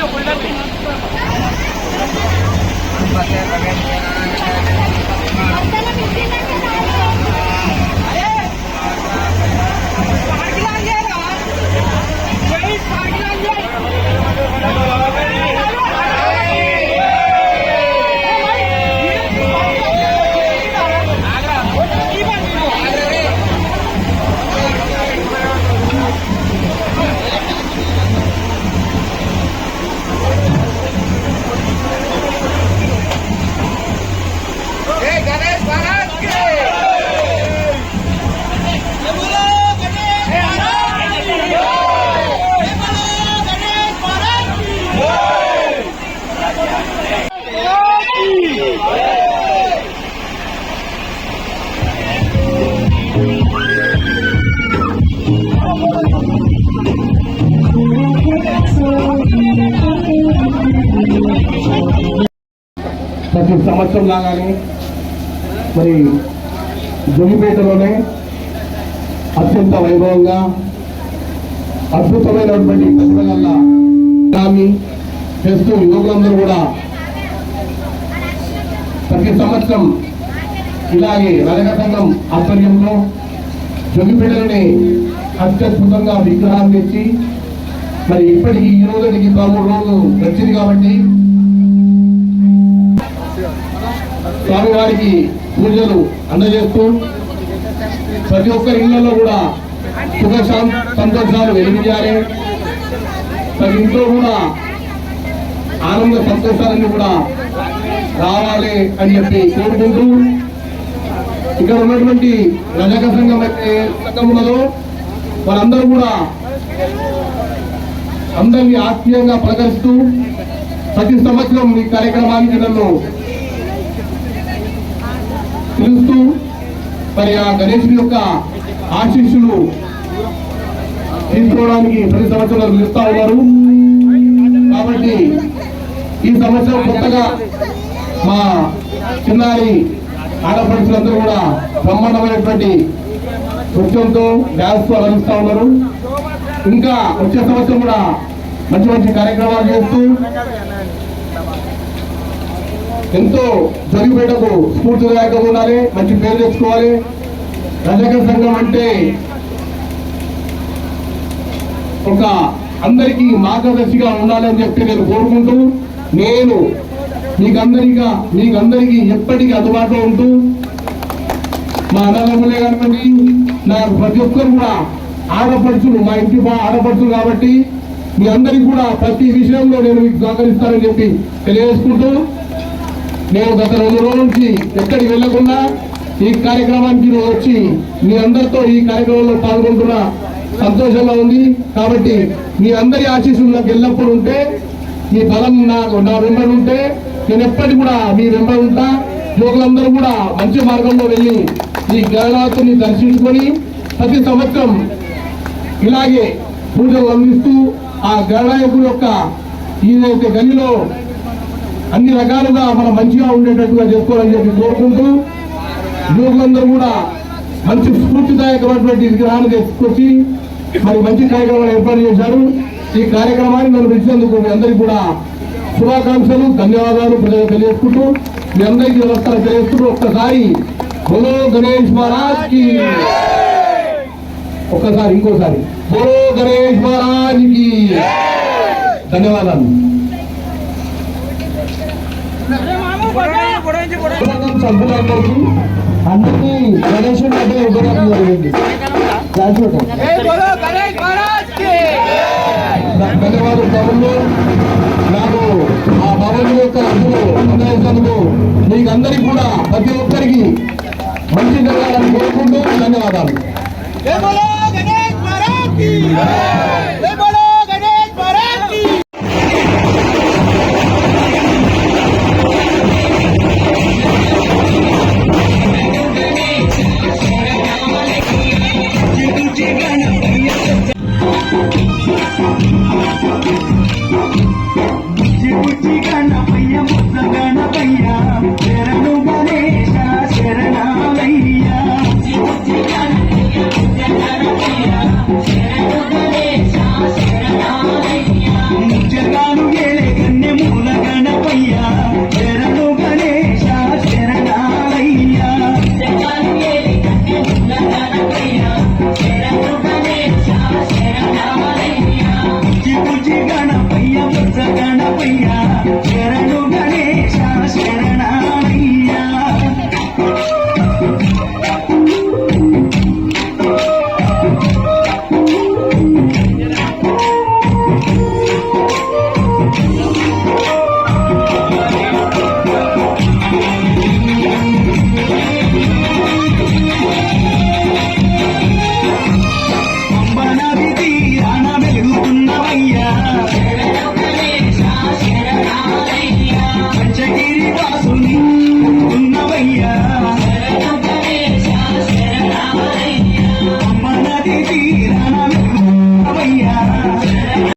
Gracias. Pues సంవత్సరం లాగానే మరి జొగిపేటలోనే అత్యంత వైభవంగా అద్భుతమైనటువంటి ప్రతిభగల దాన్ని చేస్తూ యువకులందరూ కూడా ప్రతి సంవత్సరం ఇలాగే రజక సంఘం ఆధ్వర్యంలో జొగిపేటలోనే అత్యద్భుతంగా విగ్రహాన్ని తెచ్చి మరి ఇప్పటికీ ఈ రోజుకి పదమూడు రోజులు వచ్చింది కాబట్టి స్వామివారికి పూజలు అందజేస్తూ ప్రతి ఒక్కరి ఇళ్ళలో కూడా సుఖ సంతోషాలు వెలిగించాలి. ప్రతి ఇంట్లో కూడా ఆనంద సంతోషాలన్నీ కూడా రావాలి అని చెప్పి కోరుకుంటూ ఇక్కడ ఉన్నటువంటి రజక సంఘం అయితే ఉన్నదో వారందరూ కూడా అందరినీ ఆత్మీయంగా పలకరిస్తూ ప్రతి సంవత్సరం ఈ కార్యక్రమానికి నన్ను మరి ఆ గణేశుని యొక్క ఆశీస్సులు తీసుకోవడానికి ప్రతి సంవత్సరం నిలుస్తా ఉన్నారు. కాబట్టి ఈ సంవత్సరం కొత్తగా మా చిన్నారి ఆడపడుచులందరూ కూడా బ్రహ్మాండమైనటువంటి నృత్యంతో డ్యాన్స్తో అలరిస్తా ఉన్నారు. ఇంకా వచ్చే సంవత్సరం కూడా మంచి మంచి కార్యక్రమాలు చేస్తూ ఎంతో జరిగిపోయేటకు స్ఫూర్తిదాయకంగా ఉండాలి మంచి పేరు తెచ్చుకోవాలి. రజక సంఘం అంటే ఒక అందరికీ మార్గదర్శిగా ఉండాలని చెప్పి నేను కోరుకుంటూ నేను మీకందరిగా మీకందరికీ ఎప్పటికీ అందుబాటులో ఉంటూ మా అన్నదమ్ములే కానివ్వండి నా ప్రతి ఒక్కరు కూడా ఆడపడుచులు మా ఇంటి ఆడపడుచులు కాబట్టి మీ అందరికీ కూడా ప్రతి విషయంలో నేను మీకు సహకరిస్తానని చెప్పి తెలియజేసుకుంటూ నేను గత రెండు రోజుల నుంచి ఎక్కడికి వెళ్ళకుండా ఈ కార్యక్రమానికి నేను వచ్చి మీ అందరితో ఈ కార్యక్రమంలో పాల్గొంటున్న సంతోషంగా ఉంది. కాబట్టి మీ అందరి ఆశీస్సులు నాకు ఎల్లప్పుడూ ఉంటే మీ బలం నాకు నా వెంబడి ఉంటే నేను ఎప్పటికీ కూడా మీ వెంబడి ఉంటా. యువకులందరూ కూడా మంచి మార్గంలో వెళ్ళి ఈ గణనాథుని దర్శించుకొని ప్రతి సంవత్సరం ఇలాగే పూజలు అందిస్తూ ఆ గణనాయకుడు యొక్క ఈదైతే గనిలో అన్ని రకాలుగా మనం మంచిగా ఉండేటట్టుగా చేసుకోవాలని చెప్పి కోరుకుంటూ యువకులందరూ కూడా మంచి స్ఫూర్తిదాయకమైనటువంటి విగ్రహాన్ని తీసుకొచ్చి మరి మంచి కార్యక్రమాలు ఏర్పాటు చేశారు. ఈ కార్యక్రమాన్ని నన్ను పిలిచినందుకు మీ అందరికీ కూడా శుభాకాంక్షలు ధన్యవాదాలు ప్రజలు తెలియజేసుకుంటూ మీ అందరికీ నమస్కారం తెలియజేసుకుంటూ ఒక్కసారి బోలో గణేష్ మహారాజ్కి ఒక్కసారి ఇంకోసారి. బోలో గణేష్ మహారాజ్కి ధన్యవాదాలు. సభ్యులందరికీ అందరికీ గణేశుడు అంటే ఇవ్వడం జరిగింది. ధన్యవాదాలు తమ్ముళ్ళు నాకు ఆ భవన్ యొక్క అందజేసినందుకు మీకు అందరికీ కూడా ప్రతి ఒక్కరికి మంచి జరగాలని కోరుకుంటూ ధన్యవాదాలు. we are.